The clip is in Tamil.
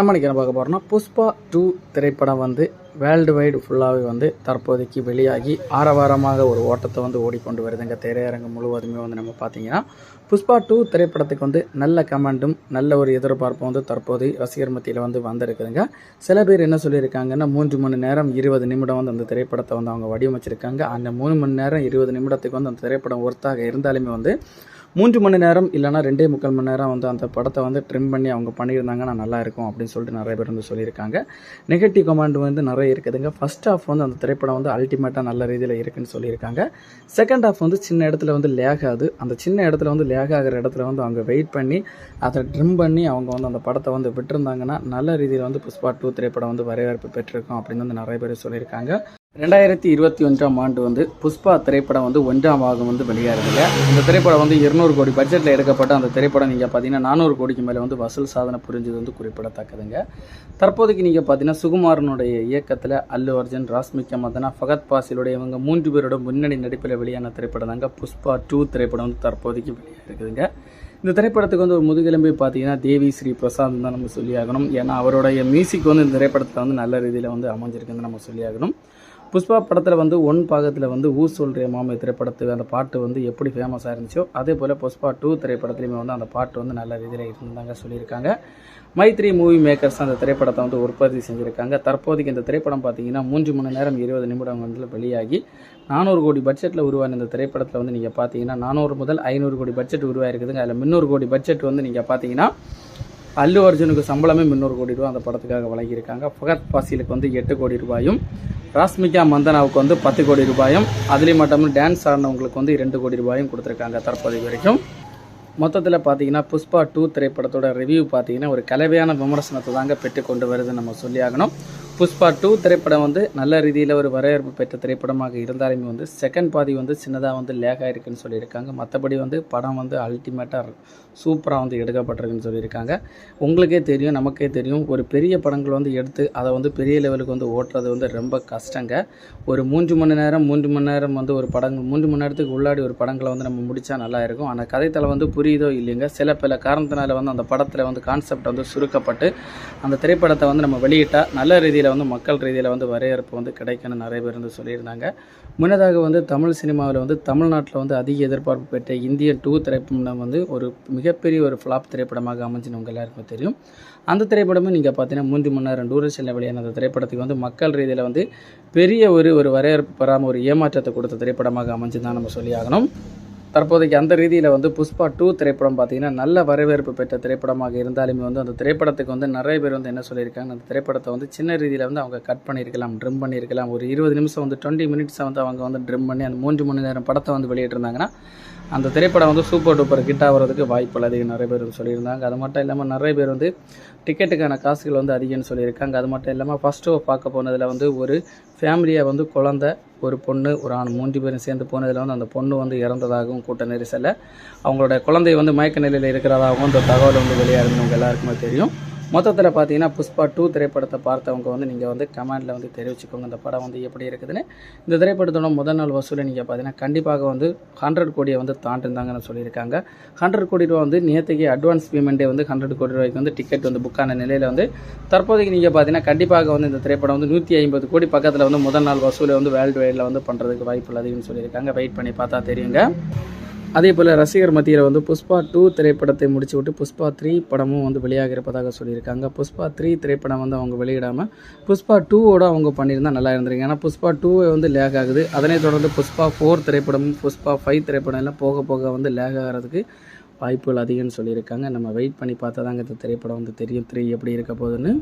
நம்ம இன்றைக்கி என்ன பார்க்க போகிறோம்னா புஷ்பா டூ திரைப்படம் வந்து வேர்ல்டு வைடு ஃபுல்லாகவே வந்து தற்போதைக்கு வெளியாகி ஆரவாரமாக ஒரு ஓட்டத்தை வந்து ஓடிக்கொண்டு வருதுங்க. திரையரங்கம் முழுவதுமே வந்து நம்ம பார்த்தீங்கன்னா புஷ்பா டூ திரைப்படத்துக்கு வந்து நல்ல கமெண்ட்டும் நல்ல ஒரு எதிர்பார்ப்பும் வந்து தற்போது ரசிகர் மத்தியில் வந்து வந்திருக்குதுங்க. சில பேர் என்ன சொல்லியிருக்காங்கன்னா மூன்று மணி நேரம் இருபது நிமிடம் வந்து அந்த திரைப்படத்தை வந்து அவங்க வடிவமைச்சிருக்காங்க. அந்த மூணு மணி நேரம் இருபது நிமிடத்துக்கு வந்து அந்த திரைப்படம் ஒர்த்தாக இருந்தாலுமே வந்து மூன்று மணி நேரம் இல்லைனா ரெண்டே முக்கால் மணி நேரம் வந்து அந்த படத்தை வந்து ட்ரிம் பண்ணி அவங்க பண்ணியிருந்தாங்கன்னா நல்லா இருக்கும் அப்படின்னு சொல்லிட்டு நிறைய பேர் வந்து சொல்லியிருக்காங்க. நெகட்டிவ் கமெண்ட் வந்து நிறைய இருக்குதுங்க. ஃபர்ஸ்ட் ஹாஃப் வந்து அந்த திரைப்படம் வந்து அல்டிமேட்டாக நல்ல ரீதியில் இருக்குன்னு சொல்லியிருக்காங்க. செகண்ட் ஹாஃப் வந்து சின்ன இடத்துல வந்து லேக் ஆகுது. அந்த சின்ன இடத்துல வந்து லேக் ஆகிற இடத்துல வந்து அவங்க வெயிட் பண்ணி அதை ட்ரிம் பண்ணி அவங்க வந்து அந்த படத்தை வந்து விட்டுருந்தாங்கன்னா நல்ல ரீதியில் வந்து புஷ்பா டூ திரைப்படம் வந்து வரவேற்பு பெற்றிருக்கும் அப்படின்னு வந்து நிறைய பேர் சொல்லியிருக்காங்க. ரெண்டாயிரத்தி இருபத்தி ஒன்றாம் ஆண்டு வந்து புஷ்பா திரைப்படம் வந்து ஒன்றாம் பாகம் வந்து வெளியாகிறதுல இந்த திரைப்படம் வந்து இருநூறு கோடி பட்ஜெட்டில் எடுக்கப்பட்ட அந்த திரைப்படம் நீங்கள் பார்த்தீங்கன்னா நானூறு கோடிக்கு மேலே வந்து வசூல் சாதனை புரிஞ்சது வந்து குறிப்பிடத்தக்கதுங்க. தற்போதைக்கு நீங்கள் பார்த்தீங்கன்னா சுகுமாரனுடைய இயக்கத்தில் அல்லு அர்ஜுன் ராஸ்மிகா மதனா ஃபகத் பாசிலுடைய இவங்க மூன்று பேரோட முன்னணி நடிப்பில் வெளியான திரைப்படம் தாங்க புஷ்பா டூ திரைப்படம் வந்து தற்போதைக்கு வெளியாக இருக்குதுங்க இந்த திரைப்படத்துக்கு வந்து ஒரு முதுகெலும்பு பார்த்தீங்கன்னா தேவி ஸ்ரீ பிரசாத் தான் நம்ம சொல்லியாகணும். ஏன்னா அவருடைய மியூசிக் வந்து இந்த திரைப்படத்தில் வந்து நல்ல ரீதியில் வந்து அமைஞ்சிருக்குன்னு நம்ம சொல்லியாகணும். புஷ்பா படத்தில் வந்து ஒன் பாகத்தில் வந்து ஊ சொல்கிற மாமை திரைப்படத்துக்கு அந்த பாட்டு வந்து எப்படி ஃபேமஸாக இருந்துச்சோ அதே போல் புஷ்பா டூ திரைப்படத்துலையுமே வந்து அந்த பாட்டு வந்து நல்ல ரீதியில் இருந்தாங்க சொல்லியிருக்காங்க. மைத்ரி மூவி மேக்கர்ஸ் அந்த திரைப்படத்தை வந்து உற்பத்தி செஞ்சுருக்காங்க. தற்போதைக்கு இந்த திரைப்படம் பார்த்தீங்கன்னா மூன்று மணி நேரம் இருபது நிமிடம் வந்து வெளியாகி நானூறு கோடி பட்ஜெட்டில் உருவான இந்த திரைப்படத்தில் வந்து நீங்கள் பார்த்தீங்கன்னா நானூறு முதல் ஐநூறு கோடி பட்ஜெட் உருவாயிருக்குதுங்க. அதில் முந்நூறு கோடி பட்ஜெட் வந்து நீங்கள் பார்த்தீங்கன்னா அல்லு அர்ஜுனுக்கு சம்பளமே முந்நூறு கோடி ரூபா அந்த படத்துக்காக வழங்கியிருக்காங்க. ஃபகத் பாசிலுக்கு வந்து எட்டு கோடி ரூபாயும் ராஸ்மிகா மந்தனாவுக்கு வந்து பத்து கோடி ரூபாயும் அதுலேயும் மட்டும் டான்ஸ் ஆடினவங்களுக்கு வந்து இரண்டு கோடி ரூபாயும் கொடுத்துருக்காங்க தற்போது வரைக்கும். மொத்தத்தில் பார்த்தீங்கன்னா புஷ்பா டூ திரைப்படத்தோட ரிவ்யூ பார்த்தீங்கன்னா ஒரு கலவையான விமர்சனத்தை தாங்க பெற்று கொண்டு வருதுன்னு நம்ம சொல்லி ஆகணும் புஷ்பா டூ திரைப்படம் வந்து நல்ல ரீதியில் ஒரு வரவேற்பு பெற்ற திரைப்படமாக இருந்தாலுமே வந்து செகண்ட் பாதி வந்து சின்னதாக வந்து லேக் ஆகிருக்குன்னு சொல்லியிருக்காங்க. மற்றபடி வந்து படம் வந்து அல்டிமேட்டாக சூப்பராக வந்து எடுக்கப்பட்டிருக்குன்னு சொல்லியிருக்காங்க. உங்களுக்கே தெரியும் நமக்கே தெரியும். ஒரு பெரிய படங்கள் வந்து எடுத்து அதை வந்து பெரிய லெவலுக்கு வந்து ஓட்டுறது வந்து ரொம்ப கஷ்டங்க. ஒரு மூன்று மணி நேரம் மூன்று மணி நேரம் வந்து ஒரு படங்கள் மூன்று மணி நேரத்துக்கு உள்ளாடி ஒரு படங்களை வந்து நம்ம முடித்தா நல்லா இருக்கும். ஆனால் கதைத்தலை வந்து புரியுதோ இல்லைங்க. சில பல காரணத்தினால வந்து அந்த படத்தில் வந்து கான்செப்ட் வந்து சுருக்கப்பட்டு அந்த திரைப்படத்தை வந்து நம்ம வெளியிட்டால் நல்ல ரீதியில் வந்து மக்கள் ரீதியில் வந்து வரவேற்பு வந்து கிடைக்கும்னு நிறைய பேர் வந்து சொல்லியிருந்தாங்க. முன்னதாக வந்து தமிழ் சினிமாவில் வந்து தமிழ்நாட்டில் வந்து அதிக எதிர்பார்ப்பு பெற்ற இந்தியன் டூ திரைப்படம் வந்து ஒரு மிகப்பெரிய ஒரு ஃப்ளாப் திரைப்படமாக அமைஞ்சுன்னு உங்கள் எல்லாருக்கும் தெரியும். அந்த திரைப்படமும் நீங்கள் பார்த்தீங்கன்னா மூன்று மணி நேரம் டூரேஷனில் வெளியான அந்த திரைப்படத்துக்கு வந்து மக்கள் ரீதியில் வந்து பெரிய ஒரு ஒரு வரவேற்பு பெறாமல் ஒரு ஏமாற்றத்தை கொடுத்த திரைப்படமாக அமைஞ்சு தான் நம்ம சொல்லி ஆகணும் தற்போதைக்கு அந்த ரீதியில் வந்து புஷ்பா டூ திரைப்படம் பார்த்தீங்கன்னா நல்ல வரவேற்பு பெற்ற திரைப்படமாக இருந்தாலுமே வந்து அந்த திரைப்படத்துக்கு வந்து நிறைய பேர் வந்து என்ன சொல்லியிருக்காங்க அந்த திரைப்படத்தை வந்து சின்ன ரீதியில் வந்து அவங்க கட் பண்ணியிருக்கலாம் ட்ரிம் பண்ணியிருக்கலாம். ஒரு இருபது நிமிஷம் வந்து டுவெண்ட்டி மினிட்ஸை வந்து அவங்க வந்து ட்ரிம் பண்ணி அந்த மூன்று மணி நேரம் படத்தை வந்து வெளியிட்டிருந்தாங்கன்னா அந்த திரைப்படம் வந்து சூப்பர் டூப்பர் ஹிட் ஆகிறதுக்கு வாய்ப்பு அதிகம் நிறைய பேர் சொல்லியிருந்தாங்க. அது மட்டும் இல்லாமல் நிறைய பேர் வந்து டிக்கெட்டுக்கான காசுகள் வந்து அதிகம்னு சொல்லியிருக்காங்க. அது மட்டும் இல்லாமல் ஃபஸ்ட் ஷோ பார்க்க போனதில் வந்து ஒரு ஃபேமிலியை வந்து குழந்த ஒரு பொண்ணு ஒரு ஆண் மூன்று பேரும் சேர்ந்து போனதில் வந்து அந்த பொண்ணு வந்து இறந்ததாகவும் கூட்ட நெரிசலில் அவங்களோட குழந்தை வந்து மயக்க நிலையில் இருக்கிறதாகவும் அந்த தகவல் வந்து வெளியாகுதுன்னு எல்லாருக்குமே தெரியும். மொத்தத்தில் பார்த்தீங்கன்னா புஷ்பா டூ திரைப்படத்தை பார்த்தவங்க வந்து நீங்கள் வந்து கமெண்டில் வந்து தெரிவிச்சுக்கோங்க. இந்த படம் வந்து எப்படி இருக்குதுன்னு. இந்த திரைப்படத்தோட முதல் நாள் வசூலை நீங்கள் பார்த்தீங்கன்னா கண்டிப்பாக வந்து ஹண்ட்ரட் கோடியை வந்து தாண்டிருந்தாங்கன்னு சொல்லியிருக்காங்க. ஹண்ட்ரட் கோடி ரூபா வந்து நேற்றுக்கு அட்வான்ஸ் பேமெண்ட்டே வந்து ஹண்ட்ரட் கோடி ரூபாய்க்கு வந்து டிக்கெட் வந்து புக்கான நிலையில் வந்து தற்போதைக்கு நீங்கள் பார்த்தீங்கன்னா கண்டிப்பாக வந்து இந்த திரைப்படம் வந்து நூற்றி ஐம்பது கோடி பக்கத்தில் வந்து முதல் நாள் வசூலை வந்து வேர்ல்டு வைடில் வந்து பண்ணுறதுக்கு வாய்ப்பு உள்ளதுன்னு சொல்லியிருக்காங்க. வெயிட் பண்ணி பார்த்தா தெரியுங்க. அதே போல் ரசிகர் மத்தியில் வந்து புஷ்பா டூ திரைப்படத்தை முடிச்சு விட்டு புஷ்பா த்ரீ படமும் வந்து வெளியாக இருப்பதாக சொல்லியிருக்காங்க. புஷ்பா த்ரீ திரைப்படம் வந்து அவங்க வெளியிடாமல் புஷ்பா டூவோட அவங்க பண்ணியிருந்தால் நல்லா இருந்திருக்கு ஏன்னா புஷ்பா டூவை வந்து லேக் ஆகுது. அதனைத் தொடர்ந்து புஷ்பா ஃபோர் திரைப்படமும் புஷ்பா ஃபைவ் திரைப்படம் எல்லாம் போக போக வந்து லேக் ஆகிறதுக்கு வாய்ப்புகள் அதிகம்னு சொல்லியிருக்காங்க. நம்ம வெயிட் பண்ணி பார்த்தா தாங்க இந்த திரைப்படம் வந்து தெரியும். த்ரீ எப்படி இருக்க போகுதுன்னு.